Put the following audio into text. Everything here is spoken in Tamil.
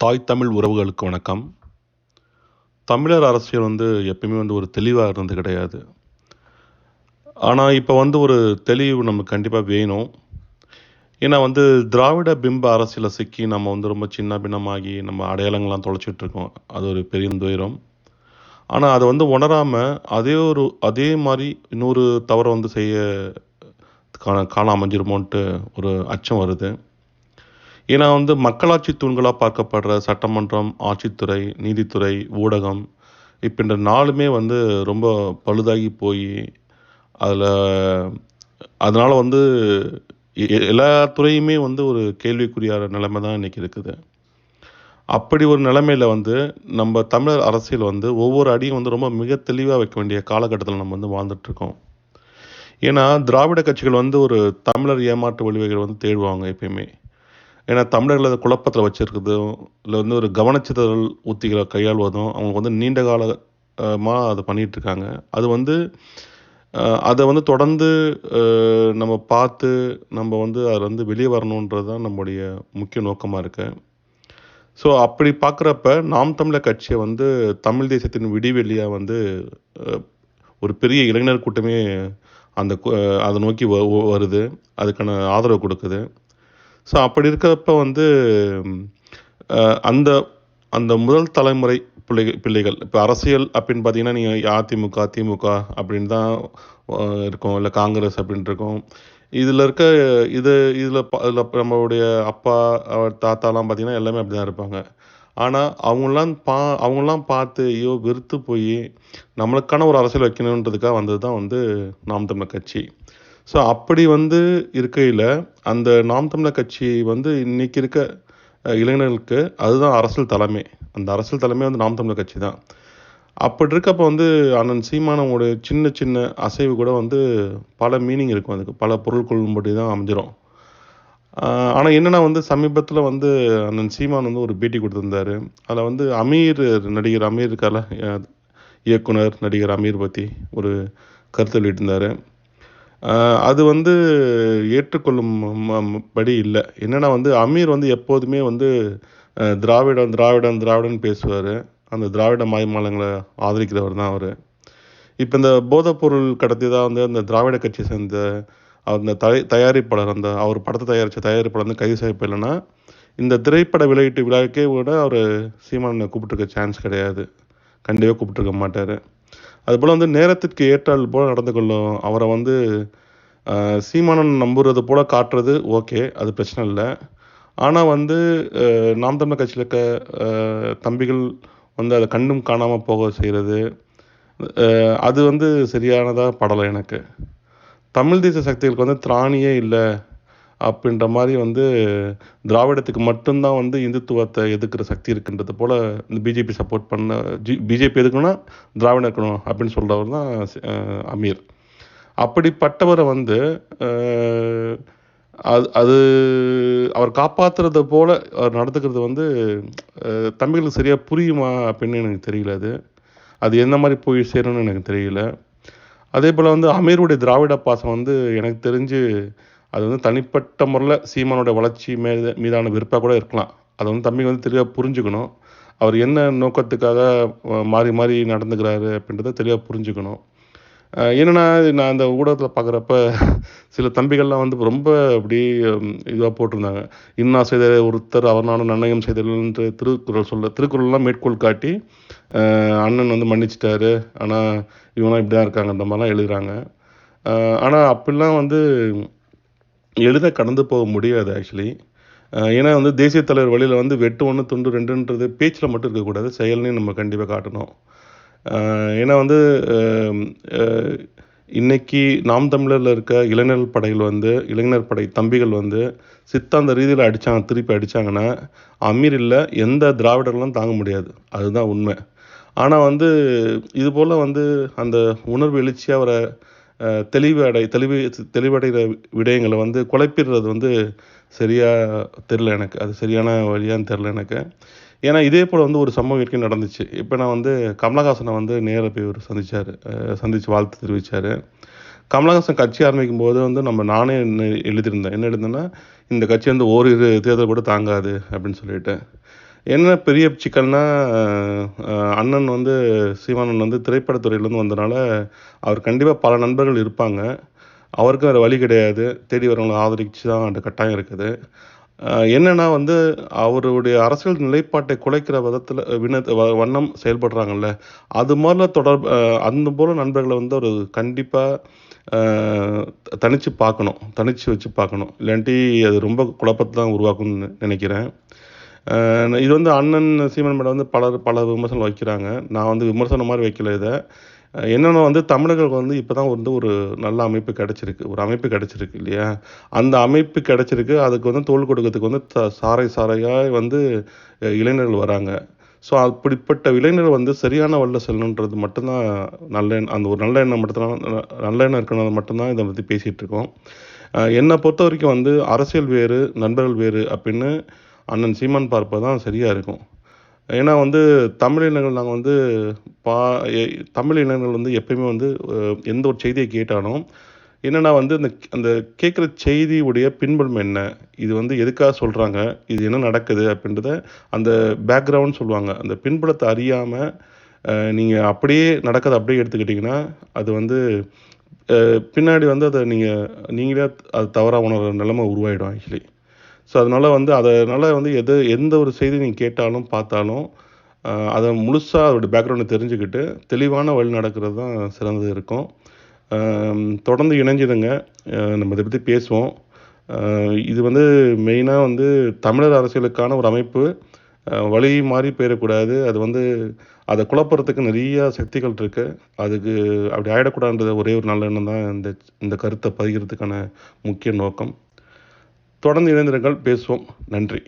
தாய் தமிழ் உறவுகளுக்கு வணக்கம். தமிழர் அரசியல் வந்து எப்பயுமே வந்து ஒரு தெளிவாக இருந்தது கிடையாது. ஆனால் இப்போ வந்து ஒரு தெளிவு நமக்கு கண்டிப்பாக வேணும். ஏன்னா வந்து திராவிட பிம்ப அரசியலை சிக்கி நம்ம வந்து ரொம்ப சின்ன பின்னமாகி நம்ம அடையாளங்கள்லாம் தொலைச்சிட்ருக்கோம் அது ஒரு பெரிய துயரம். ஆனால் அதை வந்து உணராமல் அதே ஒரு அதே மாதிரி இன்னொரு தவறை வந்து செய்ய காண காண அமைஞ்சிருமோன்ட்டு ஒரு அச்சம் வருது. ஏன்னா வந்து மக்களாட்சி தூண்களாக பார்க்கப்படுற சட்டமன்றம் ஆட்சித்துறை நீதித்துறை ஊடகம் இப்போ இந்த நாலுமே வந்து ரொம்ப பழுதாகி போய் அதில் அதனால் வந்து எ- எல்லா துறையுமே வந்து ஒரு கேள்விக்குறியான நிலைமை தான் இன்றைக்கி இருக்குது. அப்படி ஒரு நிலைமையில் வந்து நம்ம தமிழர் அரசியல் வந்து ஒவ்வொரு அடியும் வந்து ரொம்ப மிக தெளிவாக வைக்க வேண்டிய காலகட்டத்தில் நம்ம வந்து வாழ்ந்துட்டுருக்கோம். ஏன்னா திராவிட கட்சிகள் வந்து ஒரு தமிழர் ஏமாற்று வழிவகைகள் வந்து தேடுவாங்க எப்பயுமே. ஏன்னா தமிழர்களை அதை குழப்பத்தில் வச்சிருக்கிறதும் இல்லை வந்து ஒரு கவனச்சிதறல் உத்திகளை கையாள்வதும் அவங்களுக்கு வந்து நீண்ட காலமாக அதை பண்ணிகிட்டு இருக்காங்க அது வந்து அதை வந்து தொடர்ந்து நம்ம பார்த்து நம்ம வந்து அதில் வந்து வெளியே வரணுன்றது தான் நம்முடைய முக்கிய நோக்கமாக இருக்கு. ஸோ அப்படி பார்க்குறப்ப நாம் தமிழர் கட்சியை வந்து தமிழ் தேசத்தின் விடிவெளியாக வந்து ஒரு பெரிய இளைஞர் கூட்டமே அந்த அதை நோக்கி வ- வருது. அதுக்கான ஆதரவு கொடுக்குது. ஸோ அப்படி இருக்கிறப்ப வந்து அந்த அந்த முதல் தலைமுறை பிள்ளைகள் பிள்ளைகள் இப்போ அரசியல் அப்படின்னு பார்த்தீங்கன்னா நீங்கள் அதிமுக திமுக அப்படின்னு தான் இருக்கும். இல்லை காங்கிரஸ் அப்படின்னு இருக்கும். இதில் இருக்க இது இதில் இதில் நம்மளுடைய அப்பா அவர் தாத்தாலாம் பார்த்தீங்கன்னா எல்லாமே அப்படி தான் இருப்பாங்க. ஆனால் அவங்களாம் பா அவங்களாம் பார்த்து ஐயோ வெறுத்து போய் நம்மளுக்கான ஒரு அரசியல் வைக்கணுன்றதுக்காக வந்தது தான் வந்து நாம் தமிழர் கட்சி. ஸோ அப்படி வந்து இருக்கையில் அந்த நாம் தமிழர் கட்சி வந்து இன்றைக்கி இருக்க இளைஞர்களுக்கு அதுதான் அரசியல் தலைமை. அந்த அரசியல் தலைமை வந்து நாம் தமிழர் கட்சி தான். அப்படி இருக்கப்போ வந்து அண்ணன் சீமானவோட சின்ன சின்ன அசைவு கூட வந்து பல மீனிங் இருக்கும் அதுக்கு. பல பொருள் கொள்ளும்படி தான் அமைஞ்சிரும். ஆனால் என்னென்னா வந்து சமீபத்தில் வந்து அண்ணன் சீமான் வந்து ஒரு பேட்டி கொடுத்துருந்தாரு. அதில் வந்து அமீர் நடிகர் அமீர் இருக்கார்ல இயக்குனர் நடிகர் அமீர் பற்றி ஒரு கருத்து வெளியிட்டிருந்தார். அது வந்து ஏற்றுக்கொள்ளும் ம- படி இல்லை. என்னன்னா வந்து அமீர் வந்து எப்போதுமே வந்து அஹ், திராவிடம் திராவிடம் திராவிடன்னு பேசுவார். அந்த திராவிட மாயமாலங்களை ஆதரிக்கிறவர் தான் அவர். இப்போ இந்த போதைப்பொருள் கடத்தி தான் வந்து அந்த திராவிட கட்சியை சேர்ந்த அந்த தய தயாரிப்பாளர் அந்த அவர் படத்தை தயாரித்த தயாரிப்பாளர் வந்து கைது செய்யப்படலைன்னா இந்த திரைப்பட வெளியீட்டு விழாக்கே கூட அவர் சீமானை கூப்பிட்டுருக்க சான்ஸ் கிடையாது. கண்டிப்பாக கூப்பிட்டுருக்க மாட்டார். அதுபோல் வந்து நேரத்திற்கு ஏற்றால் போல் நடந்து கொள்ளும். அவரை வந்து சீமானன் நம்புறது போல் காட்டுறது ஓகே அது பிரச்சனை இல்லை. ஆனால் வந்து நாம் தமிழர் கட்சியில் இருக்க தம்பிகள் வந்து அதை கண்ணும் காணாமல் போக செய்கிறது அது வந்து சரியானதாக படலை எனக்கு. தமிழ் தேச சக்திகளுக்கு வந்து திராணியே இல்லை. அப்படின்ற மாதிரி வந்து திராவிடத்துக்கு மட்டும்தான் வந்து இந்துத்துவத்தை எதிர்க்கிற சக்தி இருக்குன்றது போல் இந்த பிஜேபி சப்போர்ட் பண்ண ஜி பிஜேபி எதுக்குன்னா திராவிடம் இருக்கணும் அப்படின்னு சொல்கிறவர் தான் அமீர். அப்படிப்பட்டவரை வந்து அது அது அவர் காப்பாற்றுறத போல் அவர் நடந்துக்கிறது வந்து தமிழுக்கு சரியாக புரியுமா அப்படின்னு எனக்கு தெரியல அது. அது எந்த மாதிரி போய் சேரணும்னு எனக்கு தெரியல. அதே போல் வந்து அமீருடைய திராவிட பாசம் வந்து எனக்கு தெரிஞ்சு அது வந்து தனிப்பட்ட முறையில் சீமானோட வளர்ச்சி மீது மீதான விருப்பாக கூட இருக்கலாம். அதை வந்து தம்பி வந்து தெளிவாக புரிஞ்சுக்கணும். அவர் என்ன நோக்கத்துக்காக மாறி மாறி நடந்துக்கிறாரு அப்படின்றத தெளிவாக புரிஞ்சுக்கணும். என்னென்னா நான் அந்த ஊடகத்தில் பார்க்குறப்ப சில தம்பிகள்லாம் வந்து ரொம்ப அப்படி இதுவாக போட்டிருந்தாங்க. இன்னா செய்த ஒருத்தர் அவர் நானும் நன்னயம் செய்தல்ன்ற திருக்குறள் சொல்ல திருக்குறள்லாம் மேற்கோள் காட்டி அண்ணன் வந்து மன்னிச்சிட்டாரு. ஆனால் இவங்களாம் இப்படி தான் இருக்காங்க அந்த மாதிரிலாம் எழுதுகிறாங்க ஆனால் அப்படிலாம் வந்து எழுத கடந்து போக முடியாது ஆக்சுவலி ஏன்னா வந்து தேசிய தலைவர் வழியில் வந்து வெட்டு ஒன்று துண்டு ரெண்டுன்றது பேச்சில் மட்டும் இருக்கக்கூடாது செயல்லையும் நம்ம கண்டிப்பாக காட்டணும். ஏன்னா வந்து இன்னைக்கு நாம் தமிழரில் இருக்க இளைஞர் படைகள் வந்து இளைஞர் படை தம்பிகள் வந்து சித்தாந்த ரீதியில் அடித்தாங்க திருப்பி அடித்தாங்கன்னா அமீர் இல்லை எந்த திராவிடர்களும் தாங்க முடியாது. அதுதான் உண்மை. ஆனால் வந்து இது போல் வந்து அந்த உணர்வு எழுச்சியாக அவரை தெளிவு அடை தெளிவு தெளிவடைகிற விடயங்களை வந்து குழப்பிடுறது வந்து சரியாக தெரில எனக்கு. அது சரியான வழியான்னு தெரில எனக்கு. ஏன்னா இதே போல் வந்து ஒரு சம்பவம் ஏற்கனவே நடந்துச்சு. இப்போ நான் வந்து கமலஹாசனை வந்து நேரில் போய் ஒரு சந்தித்தார் சந்தித்து வாழ்த்து தெரிவித்தார் கமலஹாசன் கட்சி ஆரம்பிக்கும் போது வந்து நம்ம நானே என்ன எழுதியிருந்தேன். என்ன எழுதுனா இந்த கட்சி வந்து ஓரிரு தேர்தல் கூட தாங்காது அப்படின்னு சொல்லிட்டு. என்ன பெரிய சிக்கல்னா அண்ணன் வந்து சீமானன் வந்து திரைப்படத்துறையிலேருந்து வந்தனால அவர் கண்டிப்பாக பல நண்பர்கள் இருப்பாங்க. அவருக்கும் வேறு வழி கிடையாது. தேடி வரவங்களை ஆதரிச்சு தான் அந்த கட்டாயம் இருக்குது. என்னென்னா வந்து அவருடைய அரசியல் நிலைப்பாட்டை குலைக்கிற விதத்தில் வின வ- வண்ணம் செயல்படுறாங்கல்ல அது மாதிரிலாம் தொடர்பு அந்த போல நண்பர்களை வந்து ஒரு கண்டிப்பாக தனித்து பார்க்கணும். தனித்து வச்சு பார்க்கணும். இல்லாட்டி அது ரொம்ப குழப்பத்தை தான் உருவாக்கும்னு நினைக்கிறேன். இது வந்து அண்ணன் சீமன் மேடம் வந்து பலர் பல விமர்சனம் வைக்கிறாங்க. நான் வந்து விமர்சனம் மாதிரி வைக்கல இதை. என்னென்னா வந்து தமிழர்களுக்கு வந்து இப்போ தான் வந்து ஒரு நல்ல அமைப்பு கிடச்சிருக்கு. ஒரு அமைப்பு கிடச்சிருக்கு இல்லையா? அந்த அமைப்பு கிடச்சிருக்கு. அதுக்கு வந்து தோல் கொடுக்கறதுக்கு வந்து த- சாறை சாறையாக வந்து இளைஞர்கள் வராங்க. ஸோ அப்படிப்பட்ட இளைஞர்கள் வந்து சரியான வழியில் செல்லணுன்றது மட்டும்தான் நல்ல அந்த ஒரு நல்ல எண்ணம் மட்டும்தான் ந- நல்ல எண்ணம் இருக்கணும் மட்டும்தான் இதை பற்றி பேசிகிட்டு இருக்கோம். என்னை பொறுத்த வரைக்கும் வந்து அரசியல் வேறு நண்பர்கள் வேறு அப்படின்னு அண்ணன் சீமான் பார்ப்பது தான் சரியாக இருக்கும். ஏன்னா வந்து தமிழ் இனங்கள் நாங்கள் வந்து பா தமிழ் இனங்கள் வந்து எப்பயுமே வந்து எந்த ஒரு செய்தியை கேட்டாலும் என்னென்னா வந்து அந்த அந்த கேட்குற செய்தியுடைய பின்புலம் என்ன? இது வந்து எதுக்காக சொல்கிறாங்க இது என்ன நடக்குது? அப்படின்றத அந்த பேக்ரவுண்ட் சொல்லுவாங்க. அந்த பின்புலத்தை அறியாமல் நீங்கள் அப்படியே நடக்கிறத அப்படியே எடுத்துக்கிட்டிங்கன்னா அது வந்து பின்னாடி வந்து அதை நீங்கள் நீங்களே அது தவறாக உணர்கிற நிலைமை உருவாயிடும் ஆக்சுவலி ஸோ அதனால் வந்து அதனால் வந்து எது எந்த ஒரு செய்தி நீங்கள் கேட்டாலும் பார்த்தாலும் அதை முழுசாக அதோடய பேக்ரவுண்டை தெரிஞ்சுக்கிட்டு தெளிவான வழி நடக்கிறது தான் சிறந்தது இருக்கும். தொடர்ந்து இணைஞ்சிடுங்க. நம்ம இதை பற்றி பேசுவோம். இது வந்து மெயினாக வந்து தமிழர் அரசியலுக்கான ஒரு அமைப்பு. வழி மாறி போயிடக்கூடாது. அது வந்து அதை குழப்பறதுக்கு நிறைய சக்திகள் இருக்குது அதுக்கு அப்படி ஆகிடக்கூடாதுன்றது ஒரே ஒரு நல்ல எண்ணம் தான் இந்த இந்த கருத்தை பதிகிறதுக்கான முக்கிய நோக்கம். தொடர்ந்து இணைந்திருங்கள். பேசுவோம். நன்றி.